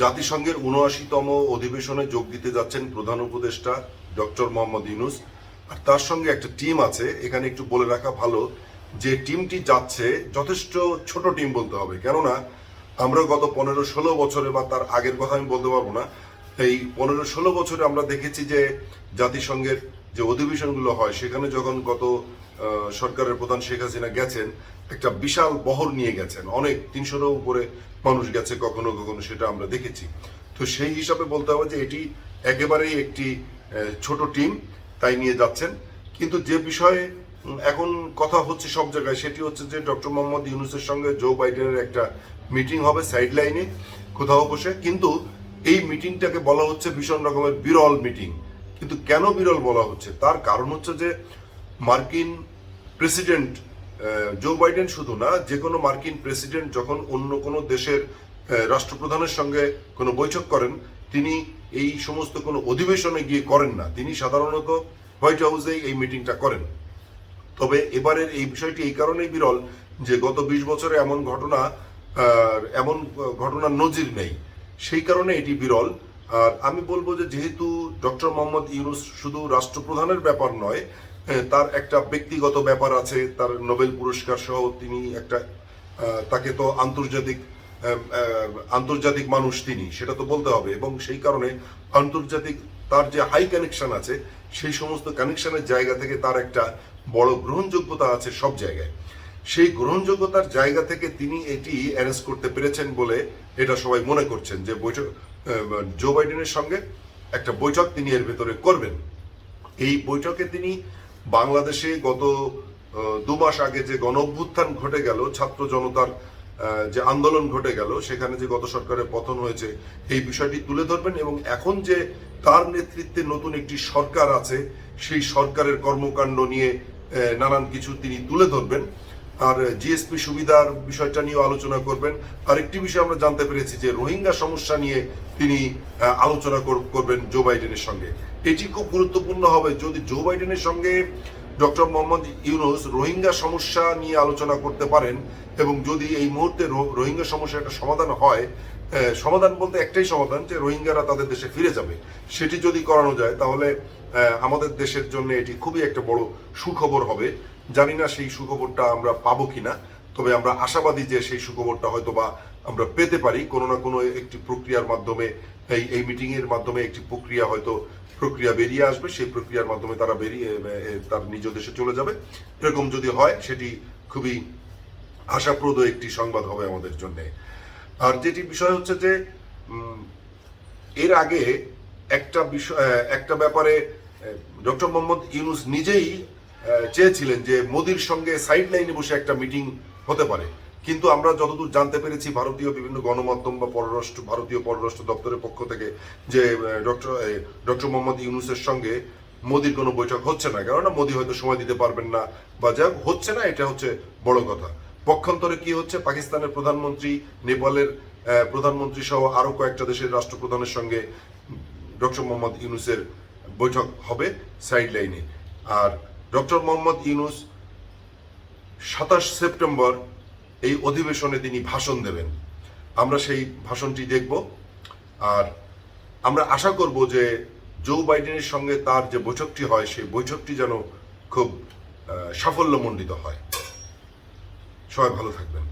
জাতিসংঘের উনআশিতম অধিবেশনে যোগ দিতে যাচ্ছেন প্রধান উপদেষ্টা ডক্টর মোহাম্মদ ইউনুস। আর তার সঙ্গে একটা টিম আছে, এখানে একটু বলে রাখা ভালো, যে টিমটি যাচ্ছে যথেষ্ট ছোট টিম বলতে হবে। কেননা, আমরা গত পনেরো ষোলো বছরে, বা তার আগের কথা আমি বলতে পারব না, এই পনেরো ষোলো বছরে আমরা দেখেছি যে জাতিসংঘের যে অধিবেশনগুলো হয়, সেখানে যখন গত সরকারের প্রধান শেখ হাসিনা গেছেন একটা বিশাল বহর নিয়ে গেছেন। অনেক, তিনশোরও উপরে মানুষ গেছে কখনো কখনো, সেটা আমরা দেখেছি। তো সেই হিসাবে বলতে হবে যে এটি একেবারেই একটি ছোট টিম, তাই নিয়ে যাচ্ছেন। কিন্তু যে বিষয়ে এখন কথা হচ্ছে সব জায়গায়, সেটি হচ্ছে যে ডক্টর মোহাম্মদ ইউনুসের সঙ্গে জো বাইডেনের একটা মিটিং হবে সাইড লাইনে কোথাও বসে। কিন্তু এই মিটিংটাকে বলা হচ্ছে ভীষণ রকমের বিরল মিটিং। কিন্তু কেন বিরল বলা হচ্ছে? তার কারণ হচ্ছে যে মার্কিন প্রেসিডেন্ট জো বাইডেন শুধু না, যে কোনো মার্কিন প্রেসিডেন্ট যখন অন্য কোনো দেশের রাষ্ট্রপ্রধানের সঙ্গে কোনো বৈঠক করেন, তিনি এই সমস্ত কোনো অধিবেশনে গিয়ে করেন না। তিনি সাধারণত হোয়াইট হাউসেই এই মিটিংটা করেন। তবে এবারের এই বিষয়টি এই কারণেই বিরল যে গত বিশ বছরে এমন ঘটনা এমন ঘটনার নজির নেই। সেই কারণে এটি বিরল। আর আমি বলব যেহেতু ডক্টর মোহাম্মদ ইউনুস শুধু রাষ্ট্রপ্রধানের ব্যাপার নয় তার একটা ব্যক্তিগত ব্যাপার আছে, তার নোবেল পুরস্কার সহ তিনি একটা তাকে তো আন্তর্জাতিক আন্তর্জাতিক মানুষ তিনি, সেটা তো বলতে হবে। এবং সেই কারণে আন্তর্জাতিক, তার যে হাই কানেকশন আছে, সেই সমস্ত কানেকশনের জায়গা থেকে তার একটা বড় গ্রহণযোগ্যতা আছে সব জায়গায়। সেই গ্রহণযোগ্যতার জায়গা থেকে তিনি এটি অ্যারেঞ্জ করতে পেরেছেন বলে এটা সবাই মনে করছেন যে বৈঠক জো বাইডেনের সঙ্গে একটা বৈঠক তিনি এর ভেতরে করবেন। এই বৈঠকে তিনি বাংলাদেশে গত দু মাস আগে যে গণ অভ্যুত্থান ঘটে গেল, ছাত্র জনতার যে আন্দোলন ঘটে গেল, সেখানে যে গত সরকারের পতন হয়েছে, এই বিষয়টি তুলে ধরবেন এবং এখন যে তার নেতৃত্বে নতুন একটি সরকার আছে, সেই সরকারের কর্মকাণ্ড নিয়ে নানান কিছু তিনি তুলে ধরবেন। আর জিএসপি সুবিধার বিষয়টা নিয়েও আলোচনা করবেন। আরেকটি বিষয় আমরা জানতে পেরেছি যে রোহিঙ্গা সমস্যা নিয়ে তিনি আলোচনা কর- করবেন জো বাইডেনের সঙ্গে। এটি খুব গুরুত্বপূর্ণ হবে যদি জো বাইডেনের সঙ্গে ডক্টর মোহাম্মদ ইউনুস রোহিঙ্গা সমস্যা নিয়ে আলোচনা করতে পারেন এবং যদি এই মুহূর্তে রোহিঙ্গা সমস্যার একটা সমাধান হয় সমাধান বলতে একটাই সমাধান যে রোহিঙ্গারা তাদের দেশে ফিরে যাবে। সেটি যদি করানো যায়, তাহলে আমাদের দেশের জন্য এটি খুবই একটা বড় সুখবর হবে। জানি না সেই সুখবরটা আমরা পাবো কিনা, তবে আমরা আশাবাদী যে সেই সুখবরটা হয়তো বা আমরা পেতে পারি। কোনো না কোনো একটি প্রক্রিয়ার মাধ্যমে, এই এই মিটিং এর মাধ্যমে একটি প্রক্রিয়া হয়তো প্রক্রিয়া বেরিয়ে আসবে। সেই প্রক্রিয়ার মাধ্যমে তারা বেরিয়ে তার নিজ দেশে চলে যাবে। এরকম যদি হয়, সেটি খুবই আশাপ্রদ একটি সংবাদ হবে আমাদের জন্য। আর যেটি বিষয় হচ্ছে যে এর আগে একটা বিষয় একটা ব্যাপারে ডক্টর মোহাম্মদ ইউনুস নিজেই চেয়েছিলেন যে মোদির সঙ্গে সাইড লাইনে বসে একটা মিটিং হতে পারে। কিন্তু আমরা যতদূর জানতে পেরেছি, ভারতীয় বিভিন্ন গণমাধ্যম বা পররাষ্ট্র, ভারতীয় পররাষ্ট্র দপ্তরের পক্ষ থেকে যে ডক্টর ডক্টর মোহাম্মদ ইউনুসের সঙ্গে মোদির কোনো বৈঠক হচ্ছে না। কেননা মোদি হয়তো সময় দিতে পারবেন না বা যা হচ্ছে না, এটা হচ্ছে বড় কথা। পক্ষান্তরে কি হচ্ছে? পাকিস্তানের প্রধানমন্ত্রী, নেপালের প্রধানমন্ত্রী সহ আরও কয়েকটা দেশের রাষ্ট্রপ্রধানের সঙ্গে ডক্টর মোহাম্মদ ইউনুসের বৈঠক হবে সাইড লাইনে আর ডক্টর মোহাম্মদ ইউনুস সাতাশ সেপ্টেম্বর এই অধিবেশনে তিনি ভাষণ দেবেন। আমরা সেই ভাষণটি দেখব। আর আমরা আশা করব যে জো বাইডেনের সঙ্গে তার যে বৈঠকটি হয়, সেই বৈঠকটি যেন খুব সাফল্যমণ্ডিত হয়। সবাই ভালো থাকবেন।